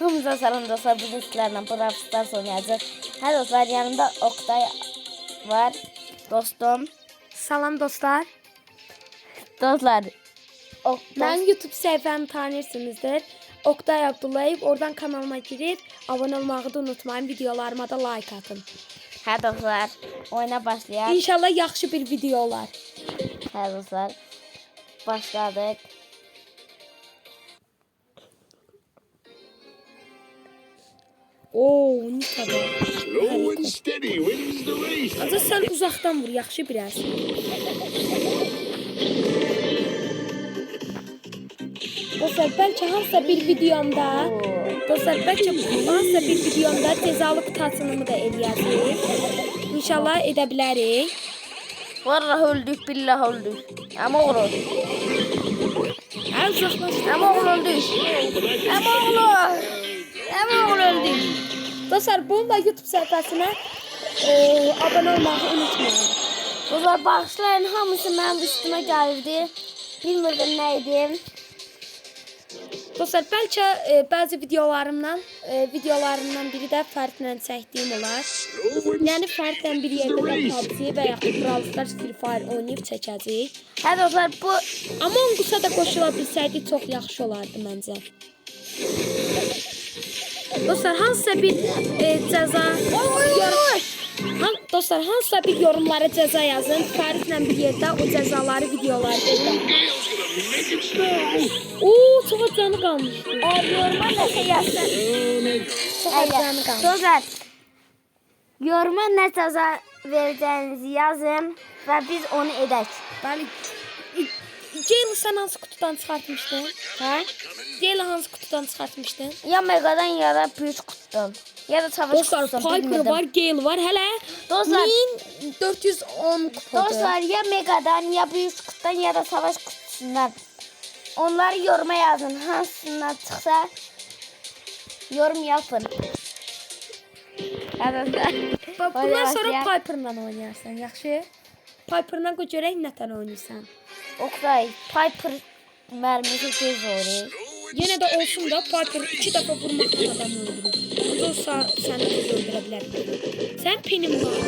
Hamza salam dostlar. Bugün sizlerle Brawl Stars oynayacağız. Hadi dostlar yanımda Oktay var. Dostum. Salam dostlar. Dostlar. Oktay. Mən YouTube səhifəmi tanıyırsınızdır. Oktay Abdullayev. Oradan kanalıma girib abunə olmağı da unutmayın. Videolarıma da like atın. Hadi dostlar. Oyuna başlayalım. İnşallah yaxşı bir video olar. Hadi dostlar. Başladık. Oo, Nita da. Slow and steady wins the race. Azə sən uzaqdan vur, yaxşı biraz. Dostlar, bəlkə hansısa bir videomda, dostlar, bəlkə hansısa bir videomda cəzalı qutu açılımı da eləyəcəyik. İnşallah edə bilərik. Vallahi öldük billah öldük. Ama oğlu. Ama oğlu öldük. Ama oğlu. Oğlu öldük. Dostlar, bunun da YouTube səhifəsinə e, abunə olmağı unutmayın. Dostlar bağışlayın hamısı benim üstüme geldi. Bilmirdim neydi. Dostlar, bəlkə e, bəzi videolarımdan, e, videolarımdan biri də fərdlə çəkdiyim olar. Yəni fərdlə bir yerdə də PUBG və yaxud Brawl Stars Free Fire oynayıb çəkəcəyik. Hadi dostlar bu Amma Onqusa da qoşula bilsəydik çox yaxşı olardı məncə. Dostlar, hansısa bir e, yor- Han, dostlar, hansısa bir yorumlara cəza yazın. Fəridlə bir yerdə o make it snow. Oo, çox canı qalmışdı. eğer yoruma ne yazsın. Çox canı qalmışdı. dostlar yoruma ne ceza vereceğinizi yazın ve biz onu edək. Bəli. Hansı qutudan çıxartmışdın? Hə? Gale hansı qutudan çıxartmışdın? Ya Megadan ya da büyük kutudan. Ya da savaş Dostlar, Piper var, Gale var. Hələ Dostlar- 1410 kupadır. Dostlar ya Megadan ya büyük kutudan ya da savaş kutusundan. Onları yoruma yazın. Hansından çıksa yorum yapın. Bax, Hadi bundan sonra. Piper'la oynayarsan, yaxşı? Piper'la görək nətən oynayırsan. Oktay, Piper mermisi tez oluyor. Yenə də olsun da Piper 2 dəfə vurmaqla adam öldürür. Ancaq o sa- səni tez öldürə bilər. Sən penim var.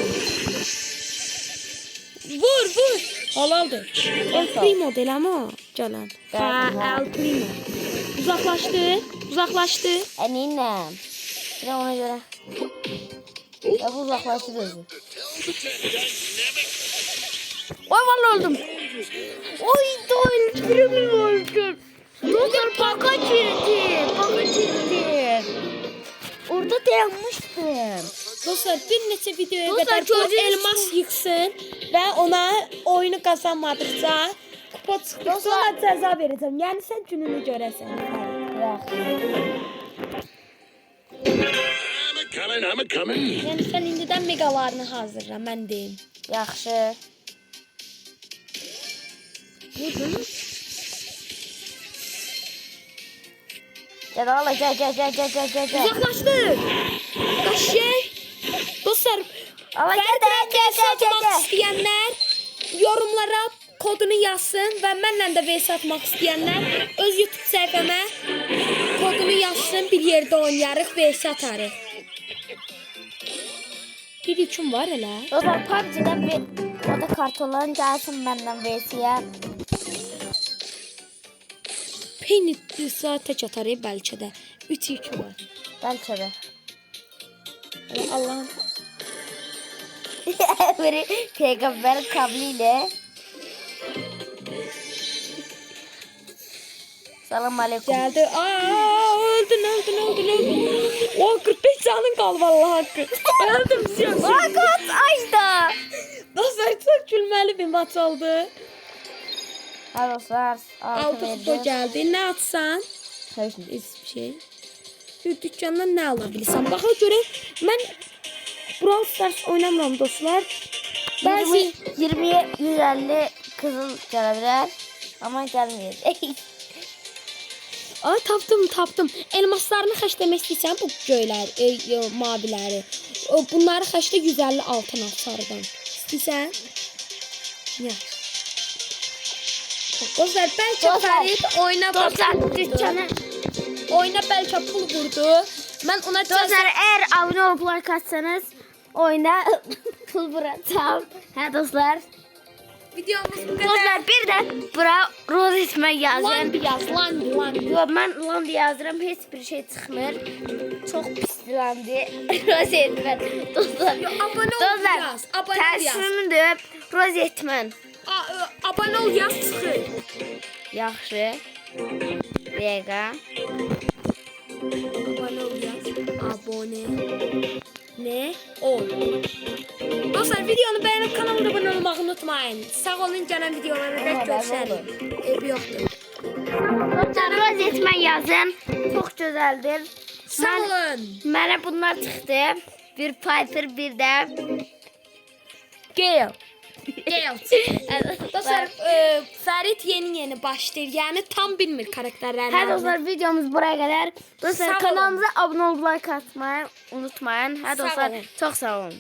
Vur, vur. Halaldır. El Primo deyil amma canan. Hə. El Primo. Uzaqlaşdı, uzaqlaşdı. Eminim. Bir de ona göre. Ya bu uzaklaştı gözü. Oy vallahi öldüm. Oy da öldürümü öldüm. Dostlar baka girdi. Baka girdi. Orada dayanmıştım. Dostlar bir neçə videoya Dostlar, bu gördüyünüz elmas yıxsın və ona oyunu qazanmadıqca kupa Dostlar- ona cəza verəcəm. Yəni sən gününü görəsən. I'm a coming, I'm a coming. Yəni sən indidən megalarını hazırla, mən deyim. Yaxşı. Gel oğlum gel gel gel gel gel gel gel. Uzaqlaşdı. Qaşay. Dostlar, Ama gel gel gel gel gel istəyənlər yorumlara kodunu yazsın və mənlə də VS atmaq istəyənlər öz YouTube səhifəmə kodunu yazsın, bir yerdə oynayarıq, VS atarıq. Bir yüküm var elə. Dostlar PUBG'den bir oda kartonların gelsin benden VS'ye. Penny saat tək atarıq bəlkə də. 3 yükü var. Belki de. Elə Allahın Biri peygamber kabliyle. Selam aleyküm. gəldi. Aa, öldün, öldün, öldün, öldün. O 45 canın qaldı vallahi haqqı. Öldüm siyasi. Fakat ayda. Dostlar çox gülməli bir maç oldu. Altı Altı kupa vereceğiz. gəldi. Nə atsan? Hayır. Heç bir şey. Bir dükkandan nə ala bilirsən? Baxa görə mən Brawl Stars oynamıram dostlar. Bəzi 20, 20'ye 150 kızıl gelebilir. Ama gelmeyecek. Ay tapdım, tapdım. Elmaslarını xəşləmək istəyirsən bu göylər, e, e, maviləri. O bunları xəşlə 150 altın at sarıdan. İstəyirsən? Ya. Dostlar Dostlar, Fərid oyuna Dostlar baxır. dükkanı oyuna bəlkə pul vurdu. Mən ona Dostlar eğer abone olup like atsanız oyuna pul bırakacağım. Ha dostlar. videomuz bu qədər. Dostlar bir de bura roz etme yazın. Land yaz, land, land. Yo, ben land yazırım hiç bir şey çıkmır. Çok pis landı. roz etmen. Dostlar. Yo, abone ol yaz, abone ol yaz. Tersimi dövüp roz etmen. A, ə, abunə ol yaz çıxır. Yaxşı. Vega. Abone ol yaz. Abone. Ne? Ol. Dostlar videonu beğenip kanalıma abone olmayı unutmayın. Sağ olun gelen videolara da görüşelim. Ev yoktur. Roz etmen yazın. Çok güzeldir. Sağ Ben, olun. mənə bunlar çıxdı. Bir Piper, bir de Gale. Gel. Dostlar e, Ferit yeni yeni başlayır. Yani tam bilmir karakterlerini. Hə dostlar videomuz buraya kadar. Sağ Dostlar olun. kanalımıza abone olmayı like atmayı unutmayın. Hə Sağ dostlar olun. çok sağ olun.